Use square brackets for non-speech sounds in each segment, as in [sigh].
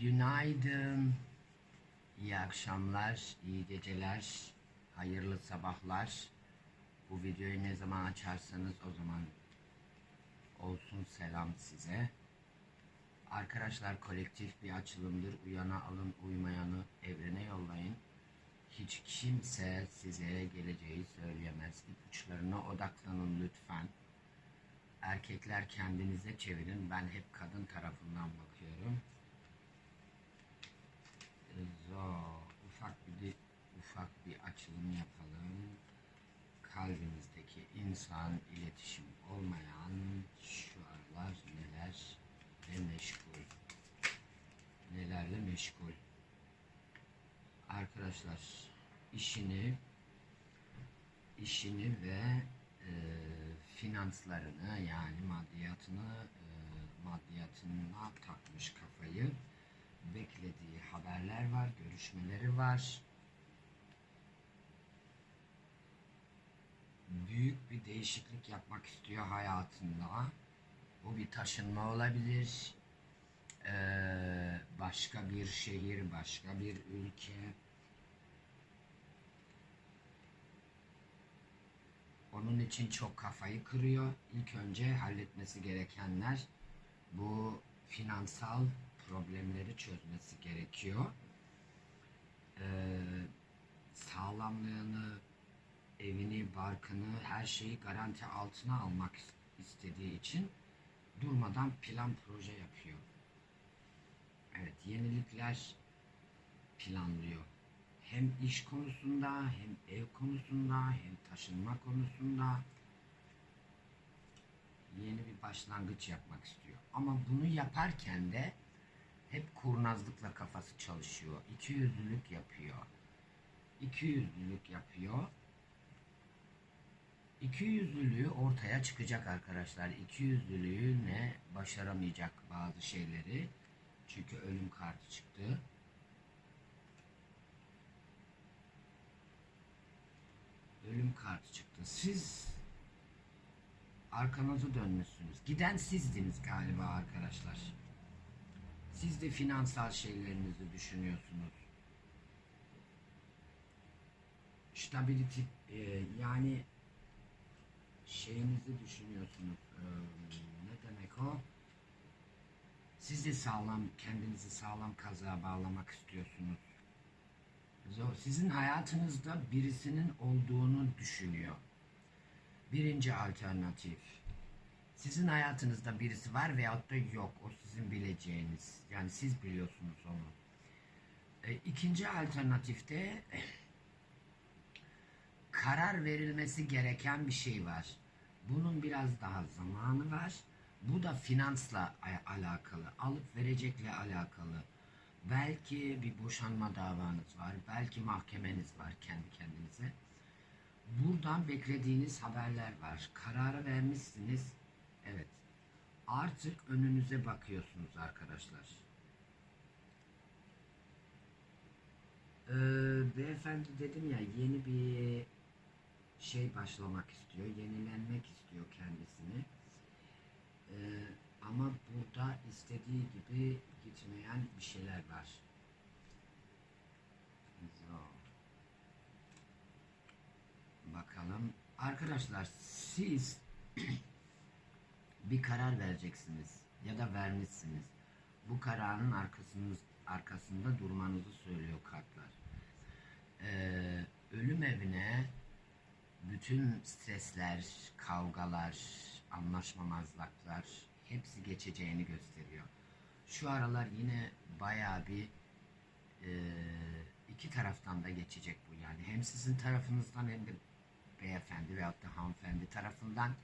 Günaydın. İyi akşamlar, iyi geceler, hayırlı sabahlar. Bu videoyu ne zaman açarsanız o zaman olsun selam size. Arkadaşlar kolektif bir açılımdır. Uyana alın, uymayanı evrene yollayın. Hiç kimse size geleceği söyleyemez. İpuçlarına odaklanın lütfen. Erkekler kendinize çevirin. Ben hep kadın tarafından bakıyorum. So, ufak bir ufak bir açılım yapalım. Kalbimizdeki insan iletişim olmayan şu aralar neler ve meşgul. Nelerle meşgul. Arkadaşlar işini işini ve e, finanslarını yani maddiyatını e, maddiyatına takmış kafayı beklediği haberler var, görüşmeleri var. Büyük bir değişiklik yapmak istiyor hayatında. Bu bir taşınma olabilir. Ee, başka bir şehir, başka bir ülke. Onun için çok kafayı kırıyor. İlk önce halletmesi gerekenler bu finansal problemleri çözmesi gerekiyor. Ee, sağlamlığını, evini, barkını, her şeyi garanti altına almak istediği için durmadan plan proje yapıyor. Evet, yenilikler planlıyor. Hem iş konusunda, hem ev konusunda, hem taşınma konusunda yeni bir başlangıç yapmak istiyor. Ama bunu yaparken de hep kurnazlıkla kafası çalışıyor. İki yüzlülük yapıyor. İki yüzlülük yapıyor. İki yüzlülüğü ortaya çıkacak arkadaşlar. İki yüzlülüğü ne başaramayacak bazı şeyleri. Çünkü ölüm kartı çıktı. Ölüm kartı çıktı. Siz arkanızı dönmüşsünüz. Giden sizdiniz galiba arkadaşlar. Siz de finansal şeylerinizi düşünüyorsunuz. Stability e, yani şeyinizi düşünüyorsunuz. E, ne demek o? Siz de sağlam, kendinizi sağlam kazığa bağlamak istiyorsunuz. Zor. Sizin hayatınızda birisinin olduğunu düşünüyor. Birinci alternatif. Sizin hayatınızda birisi var veyahut da yok. O sizin bileceğiniz. Yani siz biliyorsunuz onu. E, ikinci alternatifte [clears throat] karar verilmesi gereken bir şey var. Bunun biraz daha zamanı var. Bu da finansla alakalı, alıp verecekle alakalı. Belki bir boşanma davanız var, belki mahkemeniz var kendi kendinize. Buradan beklediğiniz haberler var. Kararı vermişsiniz. Evet. Artık önünüze bakıyorsunuz arkadaşlar. Ee, beyefendi dedim ya yeni bir şey başlamak istiyor. Yenilenmek istiyor kendisini. Ee, ama burada istediği gibi gitmeyen bir şeyler var. Bakalım. Arkadaşlar siz [clears throat] bir karar vereceksiniz ya da vermişsiniz. Bu kararın arkasınız, arkasında durmanızı söylüyor kartlar. Ee, ölüm evine bütün stresler, kavgalar, anlaşmamazlıklar hepsi geçeceğini gösteriyor. Şu aralar yine bayağı bir e, iki taraftan da geçecek bu yani. Hem sizin tarafınızdan hem de beyefendi veyahut da hanımefendi tarafından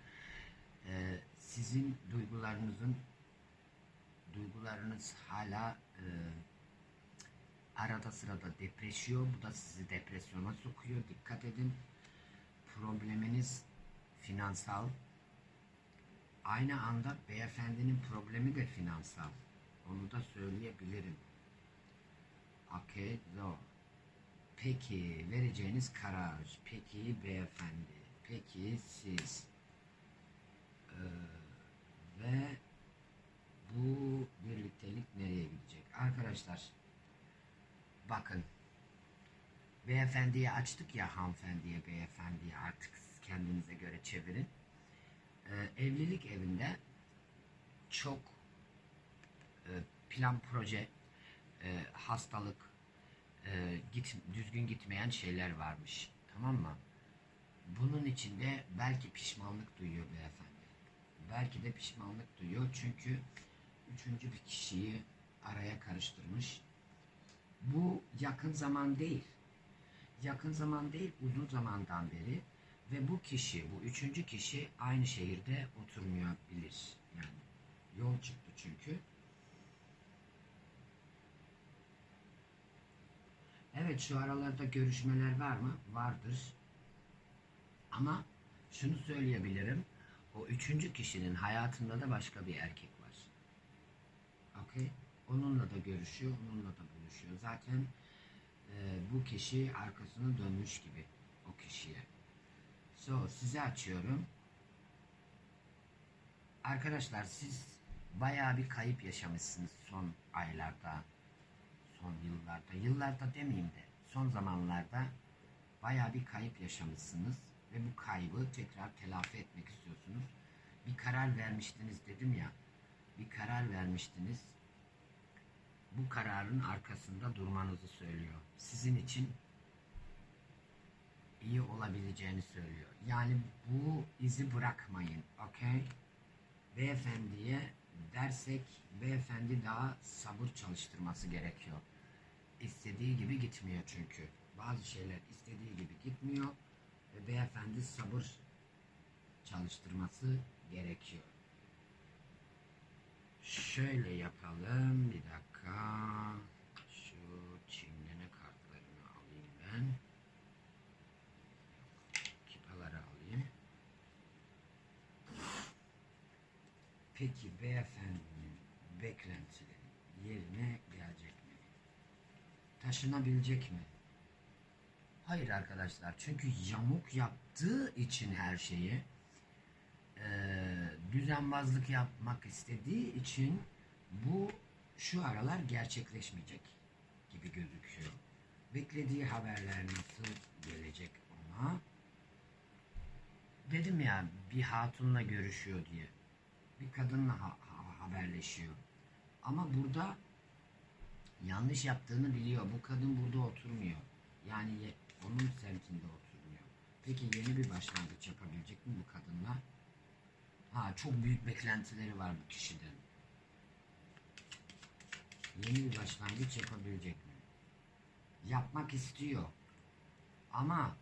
e, sizin duygularınızın duygularınız hala e, arada sırada depreşiyor. Bu da sizi depresyona sokuyor. Dikkat edin. Probleminiz finansal. Aynı anda beyefendinin problemi de finansal. Onu da söyleyebilirim. Okay, so. Peki vereceğiniz karar. Peki beyefendi. Peki siz. Ee, ve bu birliktelik nereye gidecek? Arkadaşlar bakın beyefendiye açtık ya hanımefendiye beyefendiye artık kendinize göre çevirin. Ee, evlilik evinde çok e, plan proje e, hastalık e, git, düzgün gitmeyen şeyler varmış tamam mı? Bunun içinde belki pişmanlık duyuyor beyefendi. Belki de pişmanlık duyuyor çünkü üçüncü bir kişiyi araya karıştırmış. Bu yakın zaman değil. Yakın zaman değil, uzun zamandan beri ve bu kişi, bu üçüncü kişi aynı şehirde oturmuyor bilir. Yani yol çıktı çünkü. Evet şu aralarda görüşmeler var mı? Vardır. Ama şunu söyleyebilirim. O üçüncü kişinin hayatında da başka bir erkek var. Okey? Onunla da görüşüyor, onunla da buluşuyor. Zaten e, bu kişi arkasını dönmüş gibi o kişiye. So, size açıyorum. Arkadaşlar siz bayağı bir kayıp yaşamışsınız son aylarda, son yıllarda. Yıllarda demeyeyim de son zamanlarda bayağı bir kayıp yaşamışsınız ve bu kaybı tekrar telafi etmek istiyorsunuz. Bir karar vermiştiniz dedim ya. Bir karar vermiştiniz. Bu kararın arkasında durmanızı söylüyor. Sizin için iyi olabileceğini söylüyor. Yani bu izi bırakmayın. Okey? Beyefendiye dersek beyefendi daha sabır çalıştırması gerekiyor. İstediği gibi gitmiyor çünkü. Bazı şeyler istediği gibi gitmiyor ve beyefendi sabır çalıştırması gerekiyor. Şöyle yapalım. Bir dakika. Şu çimleme kartlarını alayım ben. Kipaları alayım. Peki beyefendinin beklentileri yerine gelecek mi? Taşınabilecek mi? Hayır arkadaşlar çünkü yamuk yaptığı için her şeyi eee, düzenbazlık yapmak istediği için bu şu aralar gerçekleşmeyecek gibi gözüküyor. Beklediği haberler nasıl gelecek ona? Dedim ya bir hatunla görüşüyor diye. Bir kadınla ha- ha- haberleşiyor. Ama burada yanlış yaptığını biliyor. Bu kadın burada oturmuyor. Yani onun semtinde oturmuyor. Peki yeni bir başlangıç yapabilecek mi bu kadınla? Ha çok büyük beklentileri var bu kişiden. Yeni bir başlangıç yapabilecek mi? Yapmak istiyor. Ama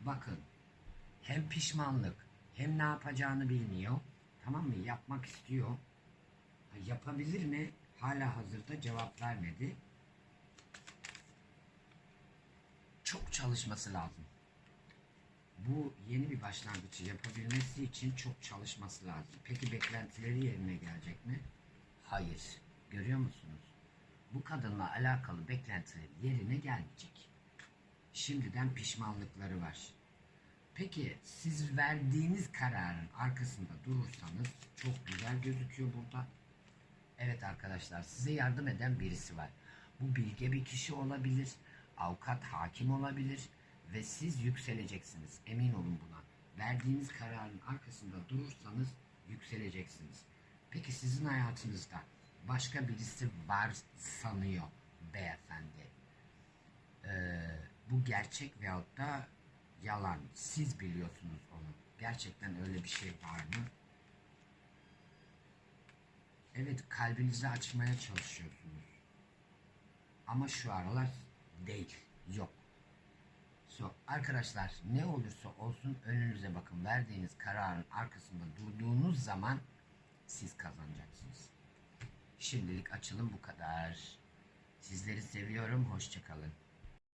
bakın hem pişmanlık hem ne yapacağını bilmiyor. Tamam mı? Yapmak istiyor. Ha, Yapabilir mi? Hala hazırda cevap vermedi. Çok çalışması lazım. Bu yeni bir başlangıcı yapabilmesi için çok çalışması lazım. Peki beklentileri yerine gelecek mi? Hayır. Görüyor musunuz? Bu kadınla alakalı beklentileri yerine gelmeyecek. Şimdiden pişmanlıkları var. Peki siz verdiğiniz kararın arkasında durursanız çok güzel gözüküyor burada. Evet arkadaşlar size yardım eden birisi var. Bu bilge bir kişi olabilir, avukat, hakim olabilir ve siz yükseleceksiniz. Emin olun buna. Verdiğiniz kararın arkasında durursanız yükseleceksiniz. Peki sizin hayatınızda başka birisi var sanıyor beyefendi. Ee, bu gerçek veyahut da yalan. Siz biliyorsunuz onu. Gerçekten öyle bir şey var mı? Evet kalbinizi açmaya çalışıyorsunuz. Ama şu aralar değil. Yok. So, arkadaşlar ne olursa olsun önünüze bakın. Verdiğiniz kararın arkasında durduğunuz zaman siz kazanacaksınız. Şimdilik açılım bu kadar. Sizleri seviyorum. Hoşçakalın.